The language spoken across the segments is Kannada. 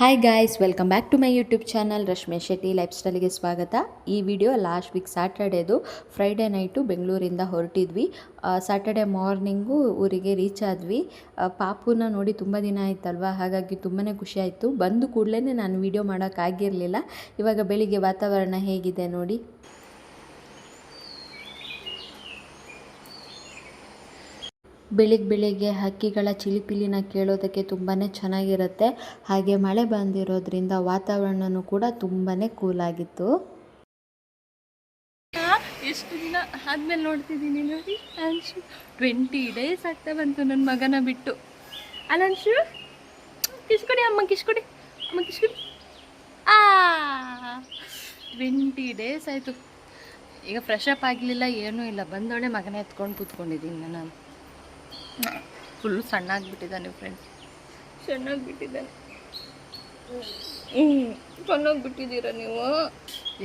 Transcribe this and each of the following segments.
Hi guys welcome back to my YouTube channel Rashmi Shetty life ಸ್ಟೈಲ್ಗೆ ಸ್ವಾಗತ. ಈ ವಿಡಿಯೋ ಲಾಸ್ಟ್ ವೀಕ್ ಸ್ಯಾಟರ್ಡೇದು ಫ್ರೈಡೇ ನೈಟು ಬೆಂಗಳೂರಿಂದ ಹೊರಟಿದ್ವಿ. ಸ್ಯಾಟರ್ಡೆ ಮಾರ್ನಿಂಗು ಊರಿಗೆ ರೀಚ್ ಆದ್ವಿ. ಪಾಪುನ ನೋಡಿ ತುಂಬ ದಿನ ಆಯ್ತಲ್ವಾ? ಹಾಗಾಗಿ ತುಂಬಾ ಖುಷಿ ಆಯಿತು. ಬಂದು ಕೂಡಲೇ ನಾನು ವೀಡಿಯೋ ಮಾಡೋಕ್ಕಾಗಿರಲಿಲ್ಲ ಇವಾಗ ಬೆಳಿಗ್ಗೆ ವಾತಾವರಣ ಹೇಗಿದೆ ನೋಡಿ? ಬೆಳಿಗ್ಗೆ ಬೆಳಿಗ್ಗೆ ಹಕ್ಕಿಗಳ ಚಿಲಿಪಿಲಿನ ಕೇಳೋದಕ್ಕೆ ತುಂಬಾ ಚೆನ್ನಾಗಿರುತ್ತೆ. ಹಾಗೆ ಮಳೆ ಬಂದಿರೋದ್ರಿಂದ ವಾತಾವರಣನೂ ಕೂಡ ತುಂಬಾ ಕೂಲಾಗಿತ್ತು ಎಷ್ಟು ದಿನ ಆದ್ಮೇಲೆ ನೋಡ್ತಿದ್ದೀನಿ ನೋಡಿ ಅನ್ಶು ಟ್ವೆಂಟಿ ಡೇಸ್ ಆಗ್ತಾ ಬಂತು ನನ್ನ ಮಗನ ಬಿಟ್ಟು. ಅಲ್ಲ ಅನ್ಶು ಕಿಸ್ಕೊಡಿ ಅಮ್ಮ ಕಿಸ್ಕೊಡಿ ಅಮ್ಮ, ಕಿಸ್ಕೊಡಿ. ಆ ಟ್ವೆಂಟಿ ಡೇಸ್ ಆಯಿತು. ಈಗ ಫ್ರೆಶ್ ಅಪ್ ಆಗಲಿಲ್ಲ, ಏನೂ ಇಲ್ಲ. ಬಂದೋಣೆ ಮಗನ ಎತ್ಕೊಂಡು ಕೂತ್ಕೊಂಡಿದ್ದೀನಿ ನಾನು. ಫುಲ್ ಸಣ್ಣ ಆಗಿಬಿಟ್ಟಿದ್ದಾನೆ ಫ್ರೆಂಡ್ಸ್ ಸಣ್ಣಾಗ್ಬಿಟ್ಟಿದ್ದಾನೆ. ಹ್ಞೂ ಸಣ್ಣಾಗ್ಬಿಟ್ಟಿದ್ದೀರಾ ನೀವು?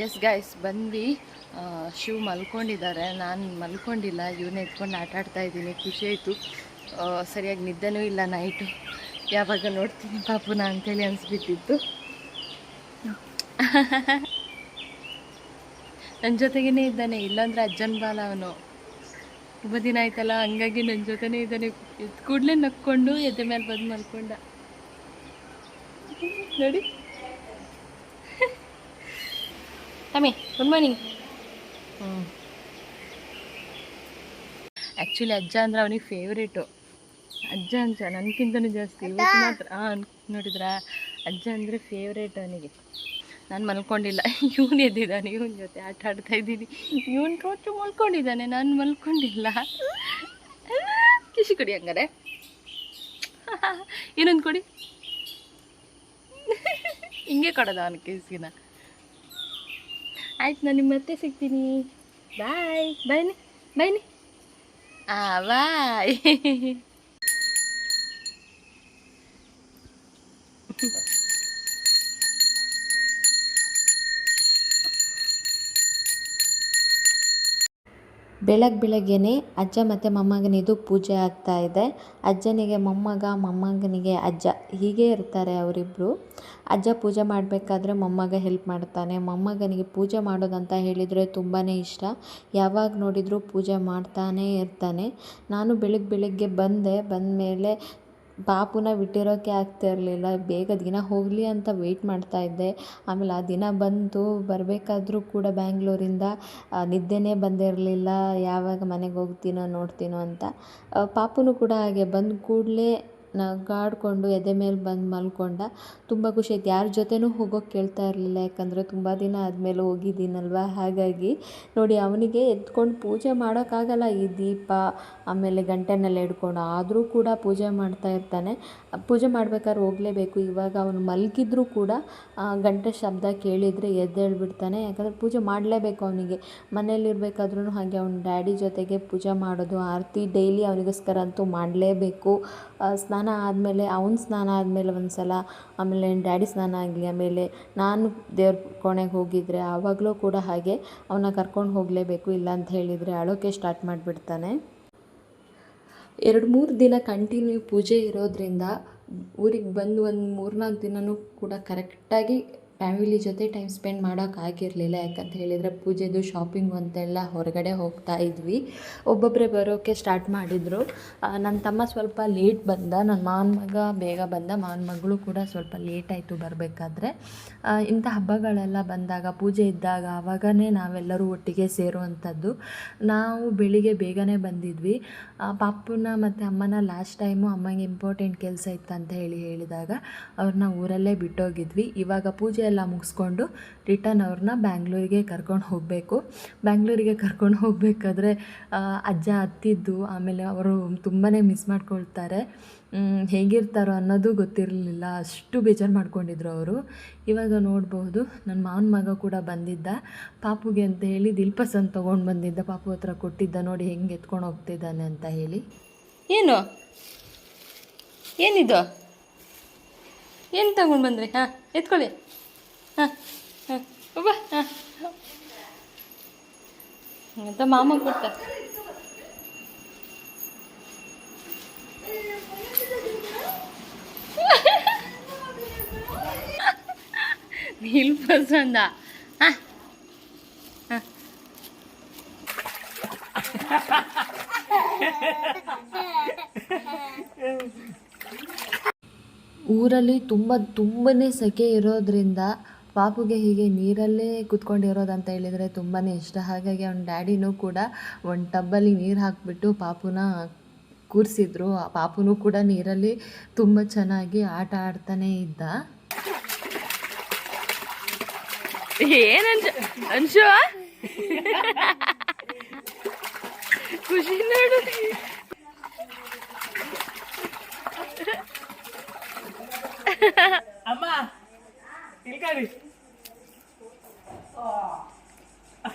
ಎಸ್ ಗಾಯ್ಸ್ ಬಂದ್ವಿ. ಶಿವ್ ಮಲ್ಕೊಂಡಿದ್ದಾರೆ. ನಾನು ಮಲ್ಕೊಂಡಿಲ್ಲ. ಇವನ್ನ ಎತ್ಕೊಂಡು ಆಟ ಆಡ್ತಾ ಇದ್ದೀನಿ. ಖುಷಿ ಆಯಿತು. ಸರಿಯಾಗಿ ನಿದ್ದೆನೂ ಇಲ್ಲ ನೈಟು ಯಾವಾಗ ನೋಡ್ತೀನಿ ಪಾಪುನ ಅಂತೇಳಿ ಅನಿಸ್ಬಿಟ್ಟಿತ್ತು. ನನ್ನ ಜೊತೆಗೇ ಇದ್ದಾನೆ. ಇಲ್ಲಾಂದ್ರೆ ಅಜ್ಜನ ಬಾಲ ಅವನು. ತುಂಬ ದಿನ ಆಯ್ತಲ್ಲ ಹಂಗಾಗಿ ನನ್ನ ಜೊತೆನೇ ಇದ್ದಾನೆ. ಎದ್ದು ಕೂಡಲೇ ನಕ್ಕೊಂಡು ಎದೆ ಮೇಲೆ ಬಂದು ಮಲ್ಕೊಂಡ. ನೋಡಿ. ತಮ್ಮಿ ಗುಡ್ ಮಾರ್ನಿಂಗ್ ಹ್ಞೂ ಆ್ಯಕ್ಚುಲಿ ಅಜ್ಜ ಅಂದ್ರೆ ಅವನಿಗೆ ಫೇವ್ರೇಟು ಅಜ್ಜ ಅಂತ ನನಗಿಂತನೂ ಜಾಸ್ತಿ. ಇವತ್ತು ಮಾತ್ರ ಹಾಂ ನೋಡಿದ್ರಾ? ಅಜ್ಜ ಅಂದರೆ ಫೇವ್ರೇಟ್ ಅವನಿಗೆ. ನಾನು ಮಲ್ಕೊಂಡಿಲ್ಲ. ಇವನು ಎದ್ದಿದ್ದಾನೆ, ಇವನ ಜೊತೆ ಆಟ ಆಡ್ತಾ ಇದ್ದೀನಿ. ಇವನು ರೋಚು ಮಲ್ಕೊಂಡಿದ್ದಾನೆ, ನಾನು ಮಲ್ಕೊಂಡಿಲ್ಲ. ಕಿಶಿ ಕೊಡಿ ಹಂಗಾರೆ. ಇನ್ನೊಂದು ಕೊಡಿ. ಹಿಂಗೆ ಕೊಡೋದು ಅವನ ಕಿಸಿನ. ಆಯ್ತು, ನಾನು ನಿಮ್ಮ ಮತ್ತೆ ಸಿಗ್ತೀನಿ. ಬಾಯ್. ಬಾಯ್ನಿ ಬೈನಿ ಆ, ಬಾಯ್. ಬೆಳಗ್ಗೆ ಬೆಳಗ್ಗೆನೆ ಅಜ್ಜ ಮತ್ತು ಮೊಮ್ಮಗನಿದು ಪೂಜೆ ಆಗ್ತಾ ಇದೆ. ಅಜ್ಜನಿಗೆ ಮೊಮ್ಮಗ, ಮೊಮ್ಮಗನಿಗೆ ಅಜ್ಜ, ಹೀಗೆ ಇರ್ತಾರೆ ಅವರಿಬ್ಬರು ಅಜ್ಜ ಪೂಜೆ ಮಾಡಬೇಕಾದ್ರೆ ಮೊಮ್ಮಗ ಹೆಲ್ಪ್ ಮಾಡ್ತಾನೆ. ಮೊಮ್ಮಗನಿಗೆ ಪೂಜೆ ಮಾಡೋದಂತ ಹೇಳಿದರೆ ತುಂಬಾ ಇಷ್ಟ. ಯಾವಾಗ ನೋಡಿದರೂ ಪೂಜೆ ಮಾಡ್ತಾನೇ ಇರ್ತಾನೆ. ನಾನು ಬೆಳಗ್ಗೆ ಬೆಳಗ್ಗೆ ಬಂದೆ, ಬಂದಮೇಲೆ ಪಾಪುನ ಬಿಟ್ಟಿರೋಕ್ಕೆ ಆಗ್ತಾ ಇರಲಿಲ್ಲ, ಬೇಗ ದಿನ ಹೋಗಲಿ ಅಂತ ವೆಯ್ಟ್ ಮಾಡ್ತಾ ಇದ್ದೆ. ಆಮೇಲೆ ಆ ದಿನ ಬಂತು, ಬರಬೇಕಾದ್ರೂ ಕೂಡ ಬ್ಯಾಂಗ್ಳೂರಿಂದ ನಿದ್ದೆನೇ ಬಂದಿರಲಿಲ್ಲ, ಯಾವಾಗ ಮನೆಗೆ ಹೋಗ್ತೀನೋ ನೋಡ್ತೀನೋ ಅಂತ. ಪಾಪುನು ಕೂಡ ಹಾಗೆ ಬಂದ ಕೂಡಲೇ ನಗಾಡ್ಕೊಂಡು ಎದೆ ಮೇಲೆ ಬಂದು ಮಲ್ಕೊಂಡ ತುಂಬ ಖುಷಿ ಆಯ್ತು. ಯಾರ ಜೊತೆನೂ ಹೋಗೋಕೆ ಕೇಳ್ತಾ ಇರಲಿಲ್ಲ, ಯಾಕಂದರೆ ತುಂಬ ದಿನ ಆದಮೇಲೆ ಹೋಗಿದ್ದೀನಲ್ವ? ಹಾಗಾಗಿ ನೋಡಿ, ಅವನಿಗೆ ಎತ್ಕೊಂಡು ಪೂಜೆ ಮಾಡೋಕ್ಕಾಗಲ್ಲ ಈ ದೀಪ, ಆಮೇಲೆ ಗಂಟೆನೆಲ್ಲ ಹಿಡ್ಕೊಂಡು ಆದರೂ ಕೂಡ ಪೂಜೆ ಮಾಡ್ತಾ ಇರ್ತಾನೆ. ಪೂಜೆ ಮಾಡ್ಬೇಕಾದ್ರೆ ಹೋಗಲೇಬೇಕು. ಇವಾಗ ಅವನು ಮಲಗಿದ್ರೂ ಕೂಡ ಗಂಟೆ ಶಬ್ದ ಕೇಳಿದರೆ ಎದ್ದೇಳ್ಬಿಡ್ತಾನೆ. ಯಾಕಂದರೆ ಪೂಜೆ ಮಾಡಲೇಬೇಕು ಅವನಿಗೆ. ಮನೇಲಿರ್ಬೇಕಾದ್ರೂ ಹಾಗೆ ಅವ್ನ ಡ್ಯಾಡಿ ಜೊತೆಗೆ ಪೂಜೆ ಮಾಡೋದು, ಆರತಿ ಡೈಲಿ ಅವನಿಗೋಸ್ಕರ ಅಂತೂ ಮಾಡಲೇಬೇಕು. ಸ್ನಾನ ಆದಮೇಲೆ ಅವ್ನ ಸ್ನಾನ ಆದಮೇಲೆ ಒಂದು ಸಲ ಆಮೇಲೆ ಡ್ಯಾಡಿ ಸ್ನಾನ ಆಗಲಿ, ಆಮೇಲೆ ನಾನು ದೇವ್ರ ಕೋಣೆಗೆ ಹೋಗಿದ್ದರೆ ಆವಾಗಲೂ ಕೂಡ ಹಾಗೆ ಅವನ್ನ ಕರ್ಕೊಂಡು ಹೋಗಲೇಬೇಕು, ಇಲ್ಲ ಅಂತ ಹೇಳಿದರೆ ಅಳೋಕೆ ಸ್ಟಾರ್ಟ್ ಮಾಡಿಬಿಡ್ತಾನೆ. ಎರಡು ಮೂರು ದಿನ ಕಂಟಿನ್ಯೂ ಪೂಜೆ ಇರೋದ್ರಿಂದ ಊರಿಗೆ ಬಂದು ಒಂದು ಮೂರ್ನಾಲ್ಕು ದಿನವೂ ಕೂಡ ಕರೆಕ್ಟಾಗಿ ಫ್ಯಾಮಿಲಿ ಜೊತೆ ಟೈಮ್ ಸ್ಪೆಂಡ್ ಮಾಡೋಕ್ಕಾಗಿರಲಿಲ್ಲ ಯಾಕಂತ ಹೇಳಿದರೆ ಪೂಜೆದು ಶಾಪಿಂಗ್ ಅಂತೆಲ್ಲ ಹೊರಗಡೆ ಹೋಗ್ತಾ ಇದ್ವಿ. ಒಬ್ಬೊಬ್ಬರೇ ಬರೋಕ್ಕೆ ಸ್ಟಾರ್ಟ್ ಮಾಡಿದರು. ನನ್ನ ತಮ್ಮ ಸ್ವಲ್ಪ ಲೇಟ್ ಬಂದ. ನನ್ನ ಮಾವನ ಮಗ ಬೇಗ ಬಂದ. ಮಾವನ ಮಗಳು ಕೂಡ ಸ್ವಲ್ಪ ಲೇಟ್ ಆಯಿತು ಬರಬೇಕಾದ್ರೆ. ಇಂಥ ಹಬ್ಬಗಳೆಲ್ಲ ಬಂದಾಗ, ಪೂಜೆ ಇದ್ದಾಗ ಆವಾಗನೇ ನಾವೆಲ್ಲರೂ ಒಟ್ಟಿಗೆ ಸೇರುವಂಥದ್ದು. ನಾವು ಬೆಳಿಗ್ಗೆ ಬೇಗನೆ ಬಂದಿದ್ವಿ. ಪಾಪನ ಮತ್ತು ಅಮ್ಮನ ಲಾಸ್ಟ್ ಟೈಮು ಅಮ್ಮಂಗೆ ಇಂಪಾರ್ಟೆಂಟ್ ಕೆಲಸ ಇತ್ತು ಅಂತ ಹೇಳಿ ಹೇಳಿದಾಗ, ಅವ್ರನ್ನ ಊರಲ್ಲೇ ಬಿಟ್ಟೋಗಿದ್ವಿ. ಇವಾಗ ಪೂಜೆ ಎಲ್ಲ ಮುಗಿಸ್ಕೊಂಡು ರಿಟರ್ನ್ ಅವ್ರನ್ನ ಬ್ಯಾಂಗ್ಳೂರಿಗೆ ಕರ್ಕೊಂಡು ಹೋಗಬೇಕು. ಬ್ಯಾಂಗ್ಳೂರಿಗೆ ಕರ್ಕೊಂಡು ಹೋಗಬೇಕಾದ್ರೆ ಅಜ್ಜ ಹತ್ತಿದ್ದು, ಆಮೇಲೆ ಅವರು ತುಂಬಾ ಮಿಸ್ ಮಾಡ್ಕೊಳ್ತಾರೆ. ಹೇಗಿರ್ತಾರೋ ಅನ್ನೋದು ಗೊತ್ತಿರಲಿಲ್ಲ. ಅಷ್ಟು ಬೇಜಾರು ಮಾಡ್ಕೊಂಡಿದ್ರು ಅವರು. ಇವಾಗ ನೋಡ್ಬೋದು ನನ್ನ ಮಾವನ ಮಗ ಕೂಡ ಬಂದಿದ್ದ. ಪಾಪುಗೆ ಅಂತ ಹೇಳಿ ದಿಲ್ಪಸನ್ ತೊಗೊಂಡು ಬಂದಿದ್ದ. ಪಾಪು ಹತ್ರ ಕೊಟ್ಟಿದ್ದ. ನೋಡಿ ಹೆಂಗೆ ಎತ್ಕೊಂಡು ಹೋಗ್ತಿದ್ದಾನೆ ಅಂತ ಹೇಳಿ. ಏನು? ಏನಿದು? ಏನು ತಗೊಂಡು ಬಂದ್ರಿ? ಹಾಂ, ಎತ್ಕೊಳ್ಳಿ. ಹಾಂ ಮಾಮ ಕೊಟ್ಟ ನೀಲ್ ಪಸಂದ ಊರಲ್ಲಿ ತುಂಬ ತುಂಬನೇ ಸೆಕೆ ಇರೋದ್ರಿಂದ ಪಾಪುಗೆ ಹೀಗೆ ನೀರಲ್ಲೇ ಕುತ್ಕೊಂಡಿರೋದಂತ ಹೇಳಿದರೆ ತುಂಬಾ ಇಷ್ಟ. ಹಾಗಾಗಿ ಅವ್ನ ಡ್ಯಾಡಿನೂ ಕೂಡ ಒಂದು ಟಬ್ಬಲ್ಲಿ ನೀರು ಹಾಕಿಬಿಟ್ಟು ಪಾಪುನ ಕೂರಿಸಿದ್ರು. ಆ ಪಾಪುನೂ ಕೂಡ ನೀರಲ್ಲಿ ತುಂಬ ಚೆನ್ನಾಗಿ ಆಟ ಆಡ್ತಾನೆ ಇದ್ದ. ಏನಂಜ ಅನ್ಶು ಖುಷಿ ನೋಡು. ಅಮ್ಮ ಇಲ್ಕಡಿ.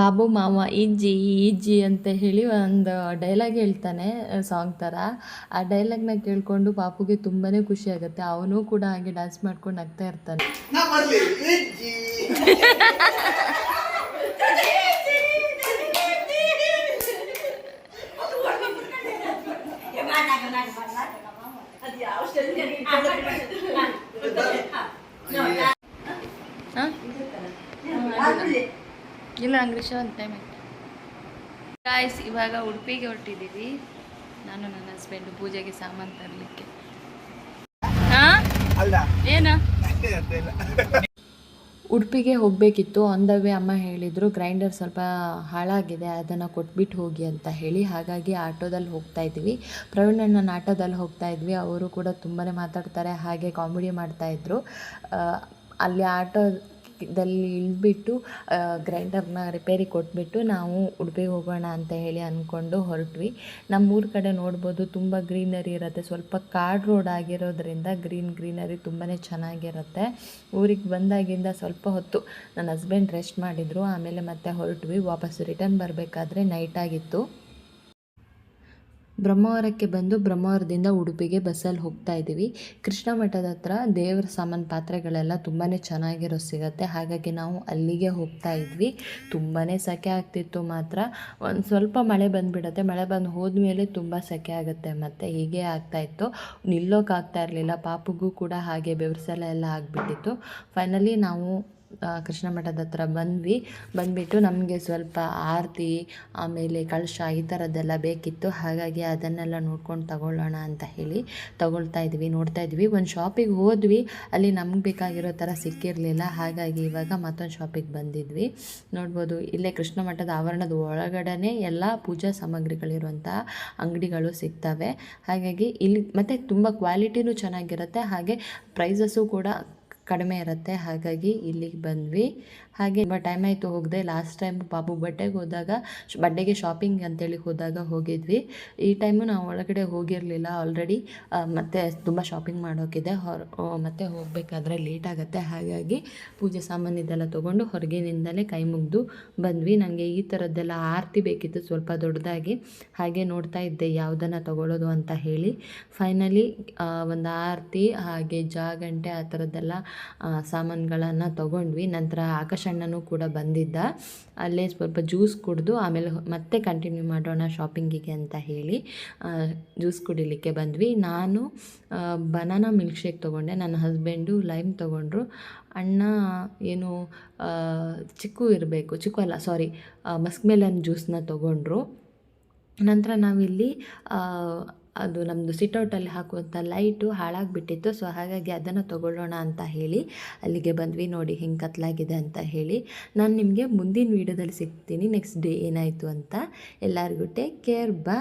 ಬಾಬು ಮಾವ ಈಜ್ಜಿ ಈಜ್ಜಿ ಅಂತ ಹೇಳಿ ಒಂದು ಡೈಲಾಗ್ ಹೇಳ್ತಾನೆ ಸಾಂಗ್ ಥರ ಆ ಡೈಲಾಗ್ನ ಕೇಳಿಕೊಂಡು ಪಾಪುಗೆ ತುಂಬಾ ಖುಷಿ ಆಗುತ್ತೆ. ಅವನು ಕೂಡ ಹಾಗೆ ಡ್ಯಾನ್ಸ್ ಮಾಡ್ಕೊಂಡು ನಗ್ತಾ ಇರ್ತಾನೆ. ಹಾಂ? ಇಲ್ಲ ಅಂಗ್ರೀಷ ಒಂದು ಟೈಮ್ ಆಯ್ತು. ಗಾಯ್ಸ್ ಇವಾಗ ಉಡುಪಿಗೆ ಹೊರಟಿದ್ದೀವಿ. ನಾನು ನನ್ನ ಹಸ್ಬೆಂಡು ಪೂಜೆಗೆ ಸಾಮಾನು ತರಲಿಕ್ಕೆ. ಹಾಂ? ಅಲ್ಲ. ಏನು? ಉಡುಪಿಗೆ ಹೋಗಬೇಕಿತ್ತು. ಆನ್ ದ ವೇ ಅಮ್ಮ ಹೇಳಿದರು ಗ್ರೈಂಡರ್ ಸ್ವಲ್ಪ ಹಾಳಾಗಿದೆ ಅದನ್ನು ಕೊಟ್ಬಿಟ್ಟು ಹೋಗಿ ಅಂತ ಹೇಳಿ. ಹಾಗಾಗಿ ಆಟೋದಲ್ಲಿ ಹೋಗ್ತಾ ಇದ್ವಿ. ಪ್ರವೀಣ್ ಅಣ್ಣನ ಆಟೋದಲ್ಲಿ ಹೋಗ್ತಾ ಇದ್ವಿ. ಅವರು ಕೂಡ ತುಂಬಾ ಮಾತಾಡ್ತಾರೆ ಹಾಗೆ ಕಾಮಿಡಿ ಮಾಡ್ತಾಯಿದ್ರು ಅಲ್ಲಿ ಆಟೋದಲ್ಲಿ ಇಳಿದ್ಬಿಟ್ಟು ಗ್ರೈಂಡರ್ನ ರಿಪೇರಿ ಕೊಟ್ಬಿಟ್ಟು ನಾವು ಉಡುಪಿಗೆ ಹೋಗೋಣ ಅಂತ ಹೇಳಿ ಅಂದ್ಕೊಂಡು ಹೊರಟ್ವಿ. ನಮ್ಮೂರ ಕಡೆ ನೋಡ್ಬೋದು ತುಂಬ ಗ್ರೀನರಿ ಇರುತ್ತೆ. ಸ್ವಲ್ಪ ಕಾಡು ರೋಡ್ ಆಗಿರೋದ್ರಿಂದ ಗ್ರೀನ್ ಗ್ರೀನರಿ ತುಂಬಾ ಚೆನ್ನಾಗಿರುತ್ತೆ. ಊರಿಗೆ ಬಂದಾಗಿಂದ ಸ್ವಲ್ಪ ಹೊತ್ತು ನನ್ನ ಹಸ್ಬೆಂಡ್ ರೆಸ್ಟ್ ಮಾಡಿದರು. ಆಮೇಲೆ ಮತ್ತೆ ಹೊರಟ್ವಿ. ವಾಪಸ್ ರಿಟರ್ನ್ ಬರಬೇಕಾದ್ರೆ ನೈಟ್ ಆಗಿತ್ತು. ಬ್ರಹ್ಮಾವರಕ್ಕೆ ಬಂದು ಬ್ರಹ್ಮಾವರದಿಂದ ಉಡುಪಿಗೆ ಬಸ್ಸಲ್ಲಿ ಹೋಗ್ತಾ ಇದ್ದೀವಿ. ಕೃಷ್ಣ ಮಠದ ಹತ್ರ ದೇವರ ಸಾಮಾನು ಪಾತ್ರೆಗಳೆಲ್ಲ ತುಂಬಾ ಚೆನ್ನಾಗಿರೋ ಸಿಗುತ್ತೆ. ಹಾಗಾಗಿ ನಾವು ಅಲ್ಲಿಗೆ ಹೋಗ್ತಾ ಇದ್ವಿ. ತುಂಬಾ ಸೆಕೆ ಆಗ್ತಿತ್ತು ಮಾತ್ರ. ಒಂದು ಸ್ವಲ್ಪ ಮಳೆ ಬಂದುಬಿಡುತ್ತೆ. ಮಳೆ ಬಂದು ಹೋದ್ಮೇಲೆ ತುಂಬ ಸೆಕೆ ಆಗುತ್ತೆ ಮತ್ತು ಹೀಗೆ ಆಗ್ತಾಯಿತ್ತು ನಿಲ್ಲೋಕ್ಕಾಗ್ತಾ ಇರಲಿಲ್ಲ. ಪಾಪುಗೂ ಕೂಡ ಹಾಗೆ ಬೆವರ್ಸೆಲ್ಲ ಎಲ್ಲ ಆಗಿಬಿಟ್ಟಿತ್ತು. ಫೈನಲಿ ನಾವು ಕೃಷ್ಣ ಮಠದ ಹತ್ರ ಬಂದ್ವಿ. ಬಂದುಬಿಟ್ಟು ನಮಗೆ ಸ್ವಲ್ಪ ಆರತಿ, ಆಮೇಲೆ ಕಳಶ ಈ ಥರದ್ದೆಲ್ಲ ಬೇಕಿತ್ತು. ಹಾಗಾಗಿ ಅದನ್ನೆಲ್ಲ ನೋಡ್ಕೊಂಡು ತಗೊಳ್ಳೋಣ ಅಂತ ಹೇಳಿ ತಗೊಳ್ತಾ ಇದ್ವಿ, ನೋಡ್ತಾ ಇದ್ವಿ. ಒಂದು ಶಾಪಿಗೆ ಹೋದ್ವಿ. ಅಲ್ಲಿ ನಮ್ಗೆ ಬೇಕಾಗಿರೋ ಥರ ಸಿಕ್ಕಿರಲಿಲ್ಲ. ಹಾಗಾಗಿ ಇವಾಗ ಮತ್ತೊಂದು ಶಾಪಿಗೆ ಬಂದಿದ್ವಿ. ನೋಡ್ಬೋದು, ಇಲ್ಲೇ ಕೃಷ್ಣ ಮಠದ ಆವರಣದ ಒಳಗಡೆ ಎಲ್ಲ ಪೂಜಾ ಸಾಮಗ್ರಿಗಳಿರುವಂಥ ಅಂಗಡಿಗಳು ಸಿಗ್ತವೆ. ಹಾಗಾಗಿ ಇಲ್ಲಿ, ಮತ್ತು ತುಂಬ ಕ್ವಾಲಿಟಿನೂ ಚೆನ್ನಾಗಿರುತ್ತೆ. ಹಾಗೆ ಪ್ರೈಸಸ್ಸು ಕೂಡ ಕಡಿಮೆ ಇರುತ್ತೆ, ಹಾಗಾಗಿ ಇಲ್ಲಿಗೆ ಬಂದ್ವಿ. ಹಾಗೆ ತುಂಬ ಟೈಮ್ ಆಯಿತು ಹೋಗದೆ ಲಾಸ್ಟ್ ಟೈಮ್ ಪಾಪು ಬಟ್ಟೆಗೆ ಹೋದಾಗ ಬಟ್ಟೆಗೆ ಶಾಪಿಂಗ್ ಅಂತೇಳಿ ಹೋದಾಗ ಹೋಗಿದ್ವಿ. ಈ ಟೈಮು ನಾವು ಒಳಗಡೆ ಹೋಗಿರಲಿಲ್ಲ ಆಲ್ರೆಡಿ ಮತ್ತೆ ತುಂಬ ಶಾಪಿಂಗ್ ಮಾಡೋಕ್ಕಿದೆ ಹೊರ ಮತ್ತೆ ಹೋಗಬೇಕಾದ್ರೆ ಲೇಟ್ ಆಗುತ್ತೆ. ಹಾಗಾಗಿ ಪೂಜೆ ಸಾಮಾನು ಇದೆಲ್ಲ ತೊಗೊಂಡು ಹೊರಗಿನಿಂದಲೇ ಕೈ ಮುಗಿದು ಬಂದ್ವಿ. ನನಗೆ ಈ ಥರದ್ದೆಲ್ಲ ಆರತಿ ಬೇಕಿತ್ತು ಸ್ವಲ್ಪ ದೊಡ್ಡದಾಗಿ. ಹಾಗೆ ನೋಡ್ತಾ ಇದ್ದೆ, ಯಾವುದನ್ನು ತಗೊಳ್ಳೋದು ಅಂತ ಹೇಳಿ. ಫೈನಲಿ ಒಂದು ಆರತಿ, ಹಾಗೆ ಜಾಗಂಟೆ ಆ ಥರದ್ದೆಲ್ಲ ಸಾಮಾನುಗಳನ್ನು ತೊಗೊಂಡ್ವಿ. ನಂತರ ಆಕಾಶಣ್ಣನೂ ಕೂಡ ಬಂದಿದ್ದ. ಅಲ್ಲೇ ಸ್ವಲ್ಪ ಜ್ಯೂಸ್ ಕುಡಿದು ಆಮೇಲೆ ಮತ್ತೆ ಕಂಟಿನ್ಯೂ ಮಾಡೋಣ ಶಾಪಿಂಗಿಗೆ ಅಂತ ಹೇಳಿ ಜ್ಯೂಸ್ ಕುಡಿಲಿಕ್ಕೆ ಬಂದ್ವಿ. ನಾನು ಬನಾನಾ ಮಿಲ್ಕ್ ಶೇಕ್ ತೊಗೊಂಡೆ. ನನ್ನ ಹಸ್ಬೆಂಡು ಲೈಮ್ ತೊಗೊಂಡ್ರು. ಅಣ್ಣ ಏನು ಚಿಕ್ಕು ಇರಬೇಕು, ಚಿಕ್ಕು ಅಲ್ಲ ಸಾರಿ ಮಸ್ಕ್ ಮೆಲನ್ ಜ್ಯೂಸನ್ನ ತೊಗೊಂಡ್ರು. ನಂತರ ನಾವಿಲ್ಲಿ ಅದು ನಮ್ಮದು ಸಿಟೌಟಲ್ಲಿ ಹಾಕುವಂಥ ಲೈಟು ಹಾಳಾಗಿಬಿಟ್ಟಿತ್ತು. ಸೊ, ಹಾಗಾಗಿ ಅದನ್ನು ತೊಗೊಳ್ಳೋಣ ಅಂತ ಹೇಳಿ ಅಲ್ಲಿಗೆ ಬಂದ್ವಿ. ನೋಡಿ ಹಿಂಗೆ ಕತ್ಲಾಗಿದೆ ಅಂತ ಹೇಳಿ ನಾನು ನಿಮಗೆ ಮುಂದಿನ ವೀಡಿಯೋದಲ್ಲಿ ಸಿಗ್ತೀನಿ. ನೆಕ್ಸ್ಟ್ ಡೇ ಏನಾಯಿತು ಅಂತ ಎಲ್ಲರಿಗೂ ಟೇಕ್ ಕೇರ್ ಬಾ